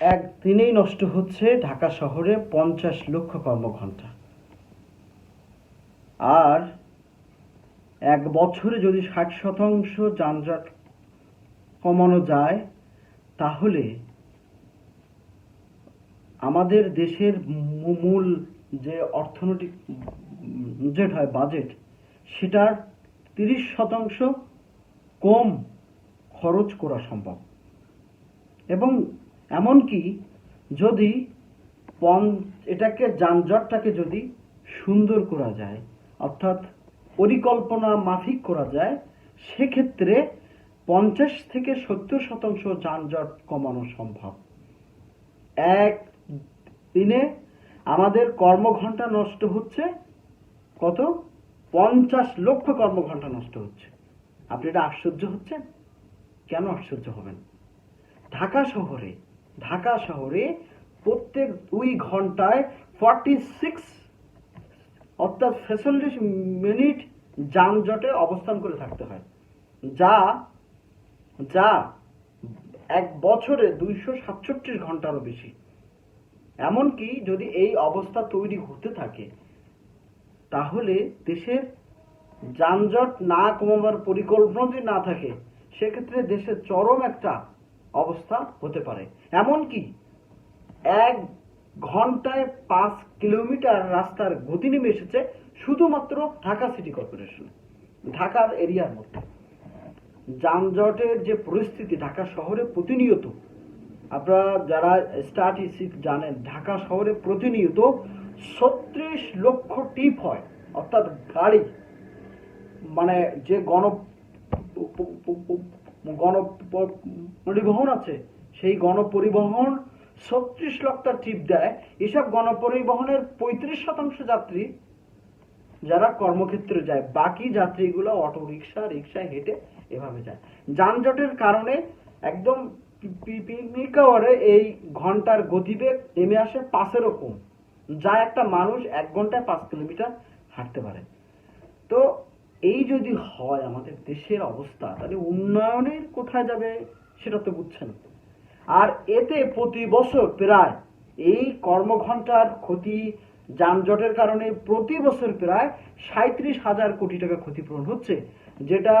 একদিনেই নষ্ট হচ্ছে ঢাকা শহরে পঞ্চাশ লক্ষ কর্মঘণ্টা। আর এক বছরে যদি ষাট শতাংশ যানজট কমানো যায়, তাহলে আমাদের দেশের মূল যে অর্থনৈতিক বাজেট হয় বাজেট সেটার তিরিশ শতাংশ কম খরচ করা সম্ভব। এবং এমনকি যদি পন এটাকে যানজটটাকে যদি সুন্দর করা যায়, অর্থাৎ পরিকল্পনা মাফিক করা যায়, সেক্ষেত্রে পঞ্চাশ থেকে সত্তর শতাংশ যানজট কমানো সম্ভব। এক দিনে আমাদের কর্মঘন্টা নষ্ট হচ্ছে, কত? পঞ্চাশ লক্ষ কর্মঘন্টা নষ্ট হচ্ছে। আপনি এটা আশ্চর্য হচ্ছেন? কেন আশ্চর্য হবেন? ঢাকা শহরে ঢাকা শহরে প্রত্যেক দুই ঘন্টায় ফর্টি সিক্স অর্থাৎ ছেচল্লিশ মিনিট যানজটে অবস্থান করে থাকতে হয়। যা যা এক বছরে দুইশো সাতষট্টি ঘন্টারও বেশি। এমনকি যদি এই অবস্থা তৈরি হতে থাকে, তাহলে দেশের যানজট না কমাবার পরিকল্পনা যদি না থাকে, সেক্ষেত্রে দেশের চরম একটা অবস্থা হতে পারে। এমনকি এক ঘন্টায় পাঁচ কিলোমিটার রাস্তার গতি নেমে এসেছে শুধুমাত্র ঢাকা সিটি কর্পোরেশন, ঢাকার এরিয়ার মধ্যে। যানজটের যে পরিস্থিতি ঢাকা শহরে প্রতিনিয়ত, আপনারা যারা স্ট্যাটিস্টিক জানেন, ঢাকা শহরে প্রতিনিয়ত ছত্রিশ লক্ষ টিপ হয়, অর্থাৎ গাড়ি মানে যে গণ গণ পরিবহন আছে, সেই গণপরিবহন ছত্রিশ লক্ষ টিপ দেয়। এসব গণপরিবহনের পঁয়ত্রিশ শতাংশ যাত্রী যারা কর্মক্ষেত্রে যায়, বাকি যাত্রীগুলো অটো রিক্সা রিক্সায় হেঁটে এভাবে যায়। যানজটের কারণে একদম পিকনিক এই ঘণ্টার গতিবেগ নেমে আসে পাঁচেরও কম যা একটা মানুষ এক ঘন্টায় পাঁচ কিলোমিটার হাঁটতে পারে। তো এই যদি হয় আমাদের দেশের অবস্থা, তাহলে উন্নয়নের কোথায় যাবে সেটা তো বুঝছেন। আর এতে প্রতি বছর প্রায় এই কর্মঘণ্টার ক্ষতি, যানজটের কারণে প্রতি বছর প্রায় সাঁত্রিশ হাজার কোটি টাকা ক্ষতিপূরণ হচ্ছে, যেটা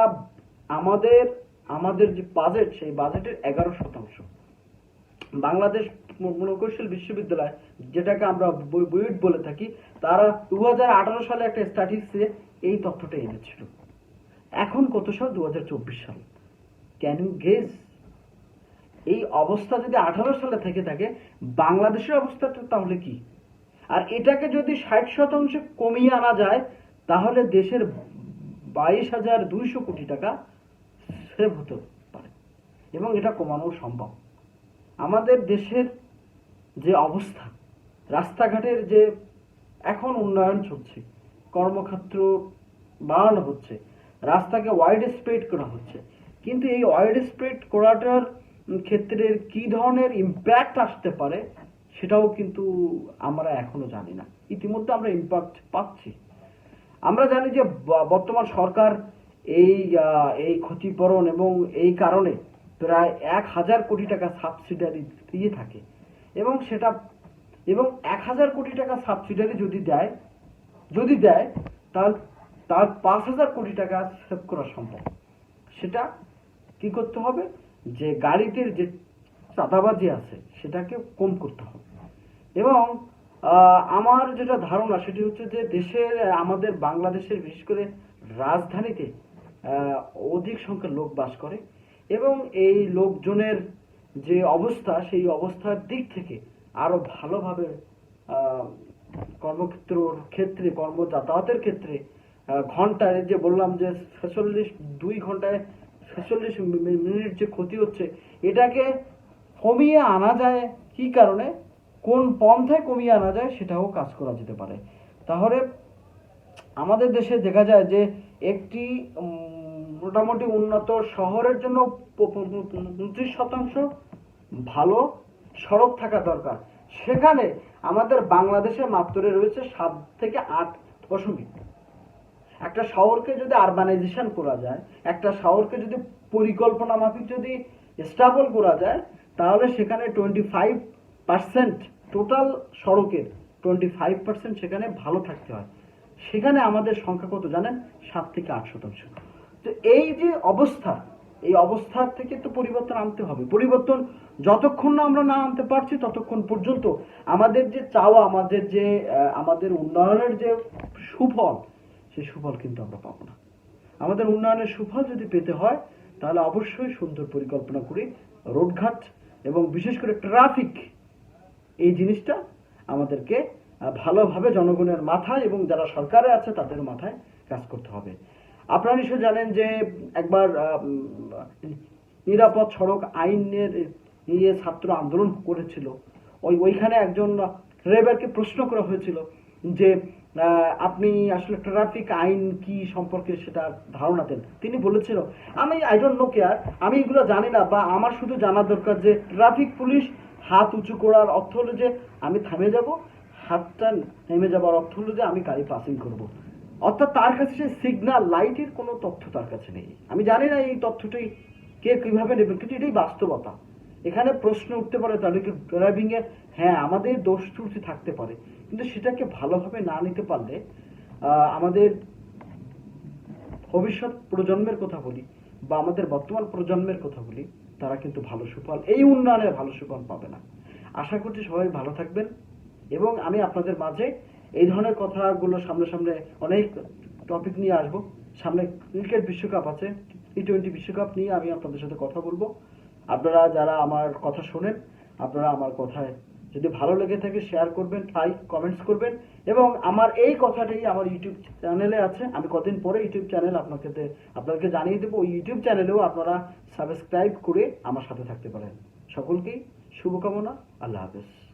আমাদের আমাদের যে বাজেট সেই বাজেটের এগারো শতাংশ। বাংলাদেশ মনোকৌশল বিশ্ববিদ্যালয়, যেটাকে আমরা বুয়েট বলে থাকি, তারা দুহাজার আঠারো সালে একটা স্ট্যাটিস্টিক্সে এই তথ্যটা এনেছিল। এখন কত সাল? দুহাজার চব্বিশ সাল। ক্যান ইউ গেস এই অবস্থা যদি আঠারো সালে থেকে থাকে, বাংলাদেশের অবস্থাটা তাহলে কি? আর এটাকে যদি ষাট শতাংশ কমিয়ে আনা যায়, তাহলে দেশের বাইশ হাজার দুইশো কোটি টাকা সেভ হতে পারে। এবং এটা কমানো সম্ভব। আমাদের দেশের যে অবস্থা, রাস্তাঘাটের যে এখন উন্নয়ন চলছে, কর্মক্ষেত্র বাড়ানো হচ্ছে, রাস্তাকে ওয়াইড স্প্রেড করা হচ্ছে, কিন্তু এই ওয়াইড স্প্রেড করাটার ক্ষেত্রে কি ধরনের ইম্প্যাক্ট আসতে পারে সেটাও কিন্তু আমরা এখনও জানি না। ইতিমধ্যে আমরা ইম্প্যাক্ট পাচ্ছি। আমরা জানি যে বর্তমান সরকার এই এই ক্ষতিপূরণ এবং এই কারণে প্রায় এক হাজার কোটি টাকা সাবসিডারি দিয়ে থাকে। এবং সেটা, এবং এক হাজার কোটি টাকা সাবসিডারি যদি দেয় যদি দেয় তার তার পাঁচ হাজার কোটি টাকা সেভ করা সম্ভব। সেটা কি করতে হবে? যে গাড়িতে যে চাঁদাবাজি আছে, সেটাকে কম করতে হবে। এবং আমার যেটা ধারণা, সেটি হচ্ছে যে দেশের, আমাদের বাংলাদেশের বিশেষ করে রাজধানীতে অধিক সংখ্যক লোক বাস করে এবং এই লোকজনের যে অবস্থা সেই অবস্থার দিক থেকে আরও ভালোভাবে আহ, কর্মক্ষেত্রর ক্ষেত্রে কর্ম যাতায়াতের ক্ষেত্রে ঘন্টায় যে বললাম যে ছেচল্লিশ দুই ঘন্টায় ছেচল্লিশ মিনিট যে ক্ষতি হচ্ছে এটাকে কমিয়ে আনা যায় কি কারণে? কোন পন্থায় কমিয়ে আনা যায় সেটাও কাজ করা যেতে পারে। তাহলে আমাদের দেশে দেখা যায় যে একটি মোটামুটি উন্নত শহরের জন্য পঁচিশ শতাংশ ভালো সড়ক থাকা দরকার। সেখানে আমাদের বাংলাদেশে মাত্র রয়েছে সাত থেকে আট দশমিক একটা শহরকে যদি আরবানাইজেশন করা যায়, একটা শহরকে যদি পরিকল্পনা মাফিক যদি স্টাবল করা যায়, তাহলে সেখানে টোয়েন্টি ফাইভ পার্সেন্ট টোটাল সড়কের টোয়েন্টি ফাইভ পার্সেন্ট সেখানে ভালো থাকতে হয়। সেখানে আমাদের সংখ্যা কত জানেন? সাত থেকে আট শতাংশ। তো এই যে অবস্থা, এই অবস্থার থেকে তো পরিবর্তন আনতে হবে। পরিবর্তন যতক্ষণ না আমরা না আনতে পারছি, ততক্ষণ পর্যন্ত আমাদের যে চাওয়া, আমাদের যে আমাদের উন্নয়নের যে সুফল, সেই সুফল কিন্তু আমরা পাবো না। আমাদের উন্নয়নের সুফল যদি পেতে হয়, তাহলে অবশ্যই সুন্দর পরিকল্পনা করে রোডঘাট এবং বিশেষ করে ট্রাফিক, এই জিনিসটা আমাদেরকে ভালোভাবে জনগণের মাথায় এবং যারা সরকারে আছে তাদের মাথায় কাজ করতে হবে। আপনারা নিশ্চয় জানেন যে একবার নিরাপদ সড়ক আইনের নিয়ে ছাত্র আন্দোলন করেছিল। ওই, ওইখানে একজন রেবারকে প্রশ্ন করা হয়েছিল যে আপনি আসলে ট্রাফিক আইন কি সম্পর্কে সেটা ধারণা দেন। তিনি বলেছিল, আমি আই ডোন্ট নো কেয়ার আমি এগুলো জানি না বা আমার শুধু জানা দরকার যে ট্রাফিক পুলিশ হাত উঁচু করার অর্থ হলো যে আমি থামে যাব, হাতটা নেমে যাবার অর্থ হলো যে আমি গাড়ি পাসিং করব। অর্থাৎ তার কাছে সেই সিগন্যাল লাইটের কোনো তথ্য তার কাছে নেই। আমি জানি না এই তথ্যটাই কে কীভাবে নেবে, কিন্তু এটাই বাস্তবতা। এখানে প্রশ্ন উঠতে পারে তাহলে কি ড্রাইভিং এ হ্যাঁ আমাদের দোষ ত্রুটি থাকতে পারে, কিন্তু সেটাকে ভালোভাবে না নিতে পারলে আমাদের ভবিষ্যৎ প্রজন্মের কথা বলি বা আমাদের বর্তমান প্রজন্মের কথা বলি, তারা কিন্তু ভালো সুফল, এই উন্নয়নের ভালো সুফল পাবে না। আশা করছি সবাই ভালো থাকবেন এবং আমি আপনাদের মাঝে এই ধরনের কথাগুলো সামনে সামনে অনেক টপিক নিয়ে আসব। সামনে ক্রিকেট বিশ্বকাপ আছে টি টোয়েন্টি বিশ্বকাপ নিয়ে আমি আপনাদের সাথে কথা বলব। আপনারা যারা আমার কথা শোনেন, আপনারা আমার কথায় যদি ভালো লেগে থাকে শেয়ার করবেন লাইক কমেন্টস করবেন এবং আমার এই কথাটাই আমার ইউটিউব চ্যানেলে আছে। আমি কদিন পরে ইউটিউব চ্যানেল আপনাকে আপনাদেরকে জানিয়ে দেবো। ইউটিউব চ্যানেলেও আপনারা সাবস্ক্রাইব করে আমার সাথে থাকতে পারেন। সকলকেই শুভকামনা। আল্লাহ হাফেজ।